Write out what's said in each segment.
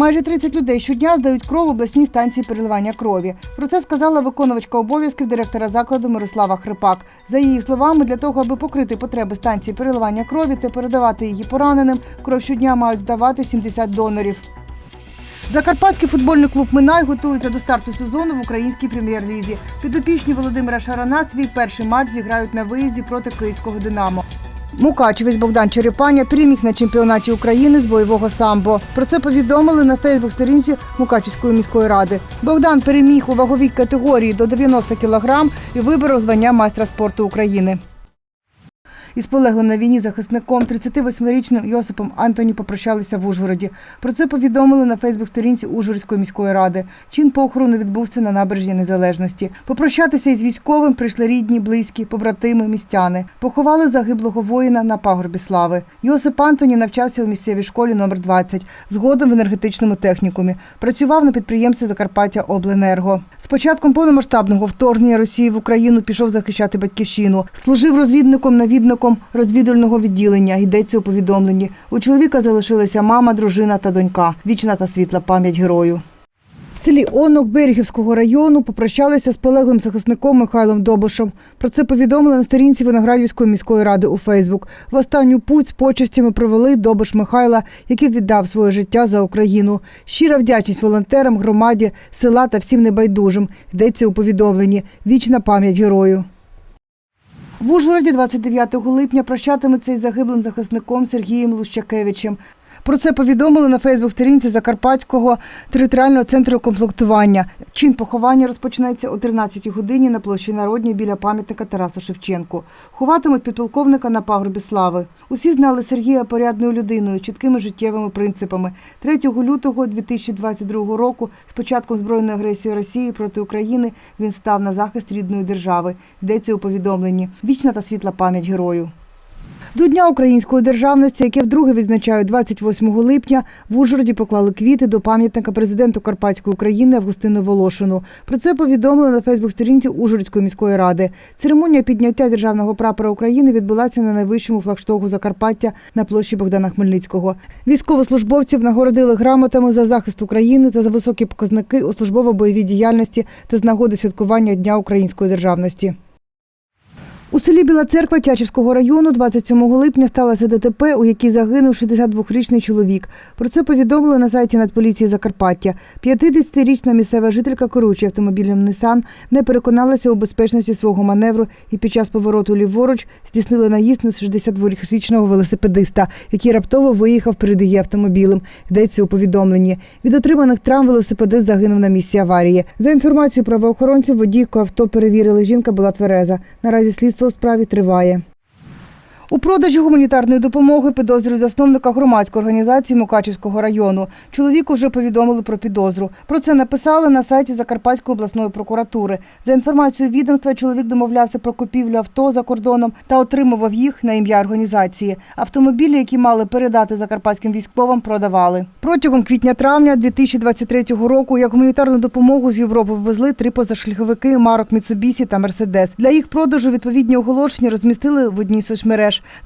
Майже 30 людей щодня здають кров в обласній станції переливання крові. Про це сказала виконувачка обов'язків директора закладу Мирослава Хрипак. За її словами, для того, аби покрити потреби станції переливання крові та передавати її пораненим, кров щодня мають здавати 70 донорів. Закарпатський футбольний клуб Минай готується до старту сезону в українській прем'єр-лізі. Підопічні Володимира Шарана свій перший матч зіграють на виїзді проти київського Динамо. Мукачевець Богдан Черепаня переміг на чемпіонаті України з бойового самбо. Про це повідомили на Фейсбук-сторінці Мукачівської міської ради. Богдан переміг у ваговій категорії до 90 кг і виборов звання майстра спорту України. Із полеглим на війні захисником 38-річним Йосипом Антоні попрощалися в Ужгороді. Про це повідомили на Фейсбук-сторінці Ужгородської міської ради. Чин похорону відбувся на набережні Незалежності. Попрощатися із військовим прийшли рідні, близькі, побратими, містяни. Поховали загиблого воїна на пагорбі слави. Йосип Антоні навчався у місцевій школі номер 20, згодом в енергетичному технікумі. Працював на підприємстві Закарпаття Обленерго. З початком повномасштабного вторгнення Росії в Україну пішов захищати батьківщину. Служив розвідником навідником розвідувального відділення. Йдеться у повідомленні. У чоловіка залишилися мама, дружина та донька. Вічна та світла пам'ять герою. В селі Онок Берегівського району попрощалися з полеглим захисником Михайлом Добушем. Про це повідомили на сторінці Виноградівської міської ради у Фейсбук. В останню путь з почестями провели Добуш Михайла, який віддав своє життя за Україну. Щира вдячність волонтерам, громаді, села та всім небайдужим. Йдеться у повідомленні. Вічна пам'ять герою. В Ужгороді 29 липня прощатиметься із загиблим захисником Сергієм Лущакевичем. Про це повідомили на Фейсбук-сторінці Закарпатського територіального центру комплектування. Чин поховання розпочнеться о 13 годині на площі Народній біля пам'ятника Тарасу Шевченку. Ховатимуть підполковника на пагорбі слави. Усі знали Сергія порядною людиною, чіткими життєвими принципами. 3 лютого 2022 року, з початком збройної агресії Росії проти України, він став на захист рідної держави. Йдеться у повідомленні. Вічна та світла пам'ять герою. До Дня української державності, яке вдруге відзначають 28 липня, в Ужгороді поклали квіти до пам'ятника президенту Карпатської України Августину Волошину. Про це повідомили на Фейсбук-сторінці Ужгородської міської ради. Церемонія підняття державного прапора України відбулася на найвищому флагштогу Закарпаття на площі Богдана Хмельницького. Військовослужбовців нагородили грамотами за захист України та за високі показники у службово-бойовій діяльності та з нагоди святкування Дня української державності. У селі Біла Церква Тячівського району 27 липня сталося ДТП, у якій загинув 62-річний чоловік. Про це повідомили на сайті Нацполіції Закарпаття. 50-річна місцева жителька, керуючи автомобілем Нисан, не переконалася у безпечності свого маневру і під час повороту ліворуч здійснили наїзд на 62-річного велосипедиста, який раптово виїхав перед її автомобілем. Йдеться у повідомленні. Від отриманих травм велосипедист загинув на місці аварії. За інформацією правоохоронців, водійку авто перевірили. Жінка була твереза. Наразі слідство у справі триває. У продажі гуманітарної допомоги підозрюють засновника громадської організації Мукачівського району. Чоловіку вже повідомили про підозру. Про це написали на сайті Закарпатської обласної прокуратури. За інформацією відомства, чоловік домовлявся про купівлю авто за кордоном та отримував їх на ім'я організації. Автомобілі, які мали передати закарпатським військовим, продавали. Протягом квітня-травня 2023 року як гуманітарну допомогу з Європи ввезли три позашляховики марок Міцубісі та Мерседес. Для їх продажу відповідні оголошення розмістили в одній з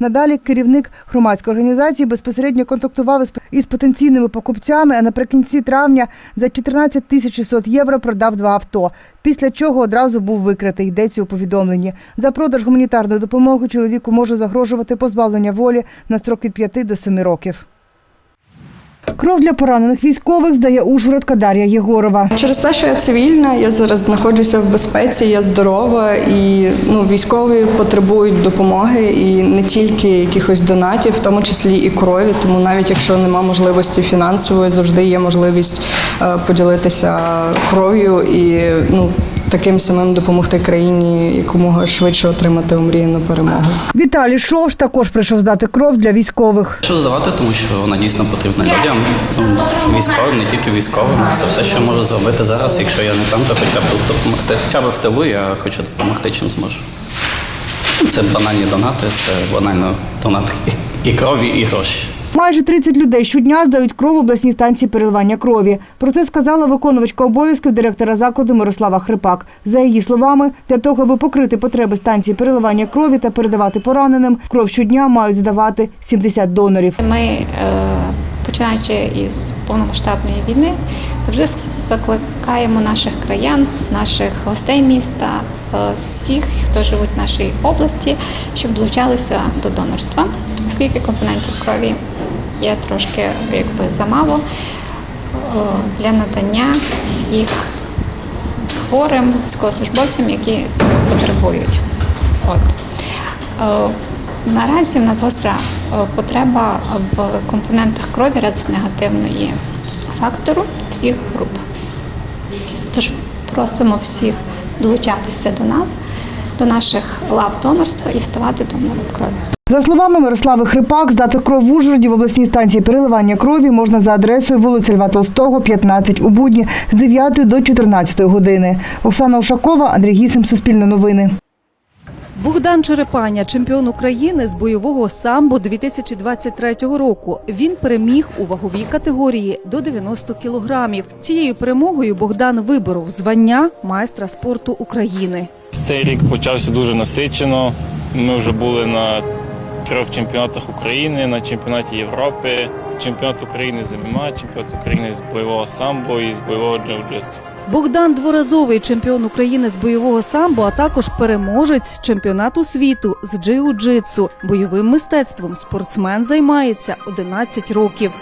Надалі керівник громадської організації безпосередньо контактував із потенційними покупцями, а наприкінці травня за 14 тисяч 600 євро продав два авто. Після чого одразу був викритий. Йдеться у повідомленні. За продаж гуманітарної допомоги чоловіку може загрожувати позбавлення волі на строк від 5 до 7 років. Кров для поранених військових здає Ужгородка Дар'я Єгорова. Через те, що я цивільна, я зараз знаходжуся в безпеці, я здорова і ну, військові потребують допомоги і не тільки якихось донатів, в тому числі і крові. Тому навіть якщо нема можливості фінансової, завжди є можливість е, поділитися кров'ю і ну, таким самим допомогти країні якомога швидше отримати омріяну перемогу. Віталій Шовш також прийшов здати кров для військових. Що здавати, тому що вона дійсно потрібна людям, військовим, не тільки військовим. Це все, що можу зробити зараз. Якщо я не там, то хоча б тут допомогти. Хоча б в тилу я хочу допомогти, чим зможу. Це банальні донати, це банально донат і- і крові, і гроші. Майже 30 людей щодня здають кров в обласній станції переливання крові. Про це сказала виконувачка обов'язків директора закладу Мирослава Хрипак. За її словами, для того, аби покрити потреби станції переливання крові та передавати пораненим, кров щодня мають здавати 70 донорів. Ми, е, починаючи із повномасштабної війни, завжди закликаємо наших краян, наших гостей міста, е, всіх, хто живуть в нашій області, щоб долучалися до донорства, оскільки компонентів крові є трошки якби замало для надання їх хворим військовослужбовцям, які цього потребують. От. Е, Наразі в нас гостра е, потреба в компонентах крові резус-негативної фактору всіх груп. Тож просимо всіх долучатися до нас, до наших лав донорства і ставати донором крові. За словами Мирослави Хрипак, здати кров в Ужгороді в обласній станції переливання крові можна за адресою вулиця Льва Толстого, 15 у будні з 9 до 14 години. Оксана Ушакова, Андрій Гісим, Суспільне новини. Богдан Черепаня, чемпіон України з бойового самбо 2023 року. Він переміг у ваговій категорії до 90 кілограмів. Цією перемогою Богдан виборов звання майстра спорту України. Цей рік почався дуже насичено. Ми вже були на трьох чемпіонатах України, на чемпіонаті Європи, чемпіонат України з ММА, чемпіонат України з бойового самбо і з бойового джиу-джитсу. Богдан дворазовий чемпіон України з бойового самбо, а також переможець чемпіонату світу з джиу-джитсу. Бойовим мистецтвом спортсмен займається 11 років.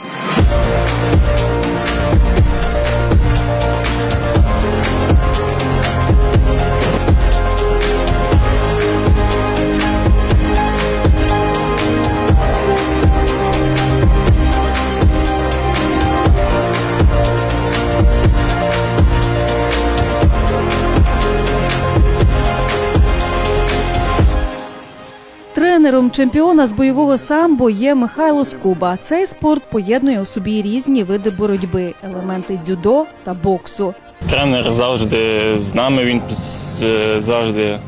Тренером чемпіона з бойового самбо є Михайло Скуба. Цей спорт поєднує у собі різні види боротьби, елементи дзюдо та боксу. Тренер завжди з нами, він завжди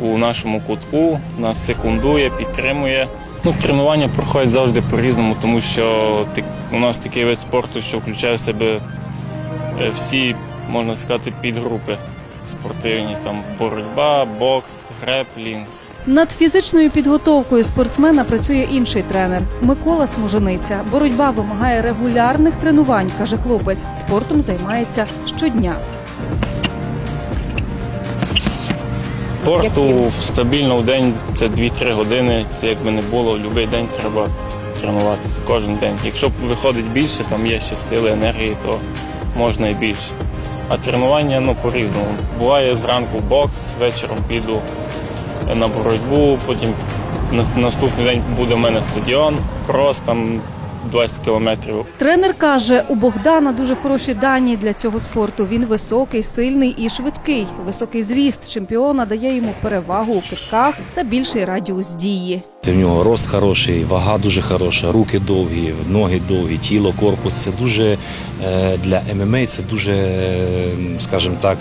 у нашому кутку, нас секундує, підтримує. Ну, тренування проходять завжди по-різному, тому що у нас такий вид спорту, що включає в себе е, всі, можна сказати, підгрупи спортивні. Там боротьба, бокс, греплінг, Над фізичною підготовкою спортсмена працює інший тренер Микола Смужениця. Боротьба вимагає регулярних тренувань, каже хлопець. Спортом займається щодня. Спорту стабільно в день це 2-3 години. Це якби не було, будь-який день треба тренуватися кожен день. Якщо виходить більше, там є ще сили, енергії, то можна і більше. А тренування ну по-різному. Буває зранку бокс, вечором піду на боротьбу, потім наступний день буде в мене стадіон, крос там 20 кілометрів. Тренер каже, у Богдана дуже хороші дані для цього спорту. Він високий, сильний і швидкий. Високий зріст чемпіона дає йому перевагу у китках та більший радіус дії. В нього рост хороший, вага дуже хороша, руки довгі, ноги довгі, тіло, корпус. Це дуже е, для ММА, це дуже, е, скажімо так,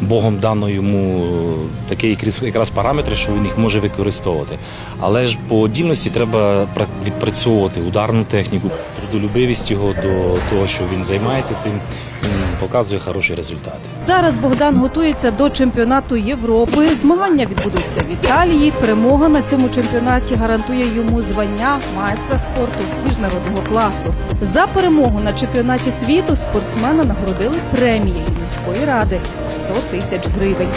Богом дано йому такі якраз- параметри, що він їх може використовувати. Але ж по дільності треба відпрацьовувати ударну техніку, трудолюбивість його до того, що він займається тим, показує хороші результати. Зараз Богдан готується до чемпіонату Європи. Змагання відбудуться в Італії. Перемога на цьому чемпіонаті гарантує йому звання майстра спорту міжнародного класу. За перемогу на чемпіонаті світу спортсмена нагородили премією міської ради в 100 тисяч гривень.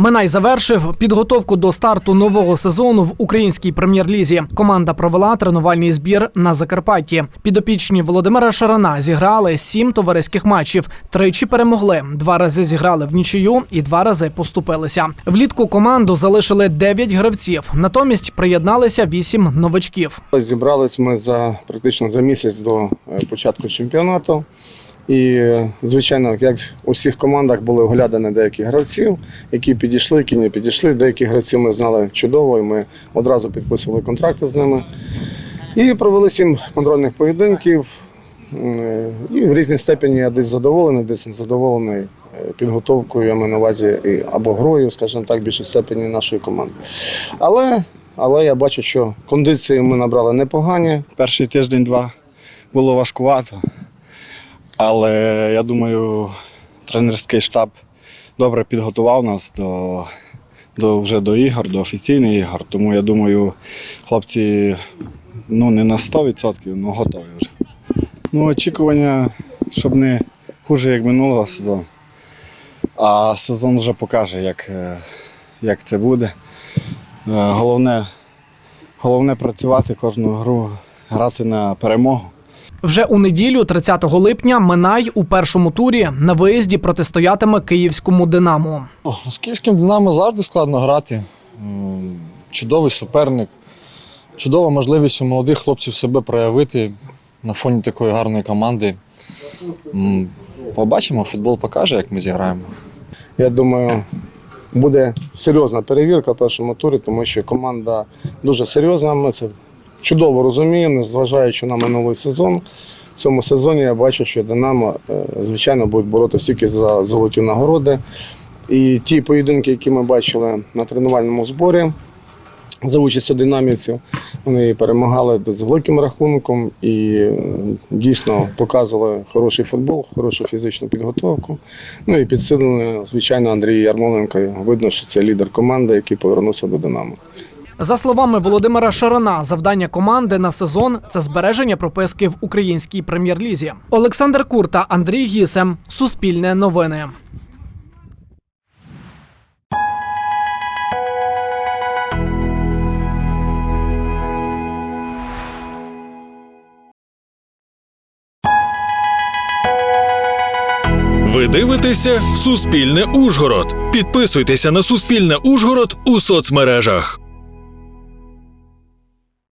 Минай завершив підготовку до старту нового сезону в українській прем'єр-лізі. Команда провела тренувальний збір на Закарпатті. Підопічні Володимира Шарана зіграли сім товариських матчів. Тричі перемогли. Два рази зіграли в нічию і два рази поступилися. Влітку команду залишили дев'ять гравців. Натомість приєдналися вісім новачків. Зібрались ми за практично за місяць до е, початку чемпіонату. І, звичайно, як у всіх командах були оглядані деякі гравців, які підійшли, які не підійшли. Деяких гравців ми знали чудово, і ми одразу підписували контракти з ними. І провели сім контрольних поєдинків. І в різній степені я десь задоволений, десь не задоволений е, підготовкою, я маю на увазі або грою, скажімо так, в більшій степені нашої команди. Але, але я бачу, що кондиції ми набрали непогані. Перший тиждень-два було важкувато, але я думаю, тренерський штаб добре підготував нас до, до, вже до ігор, до офіційних ігор. Тому я думаю, хлопці ну, не на 100%, але готові вже. Ну, очікування, щоб не хуже, як минулого сезону. А сезон вже покаже, як, е, як це буде. Е, Головне, головне працювати кожну гру, грати на перемогу. Вже у неділю, 30 липня, Минай у першому турі на виїзді протистоятиме київському Динамо. О, З київським Динамо завжди складно грати. Чудовий суперник, чудова можливість у молодих хлопців себе проявити на фоні такої гарної команди. Побачимо, футбол покаже, як ми зіграємо. Я думаю, буде серйозна перевірка в першому турі, тому що команда дуже серйозна. Ми це чудово розуміємо, незважаючи на минулий сезон. В цьому сезоні я бачу, що Динамо, е, звичайно, буде боротися тільки за золоті нагороди. І ті поєдинки, які ми бачили на тренувальному зборі за участю динамівців, вони перемагали з великим рахунком і е, дійсно показували хороший футбол, хорошу фізичну підготовку. Ну і підсилили, звичайно, Андрій Ярмоленко. Видно, що це лідер команди, який повернувся до Динамо. За словами Володимира Шарана, завдання команди на сезон це збереження прописки в українській прем'єр-лізі. Олександр Кур та Андрій Гісем. Суспільне новини. Ви дивитеся Суспільне Ужгород. Підписуйтеся на Суспільне Ужгород у соцмережах.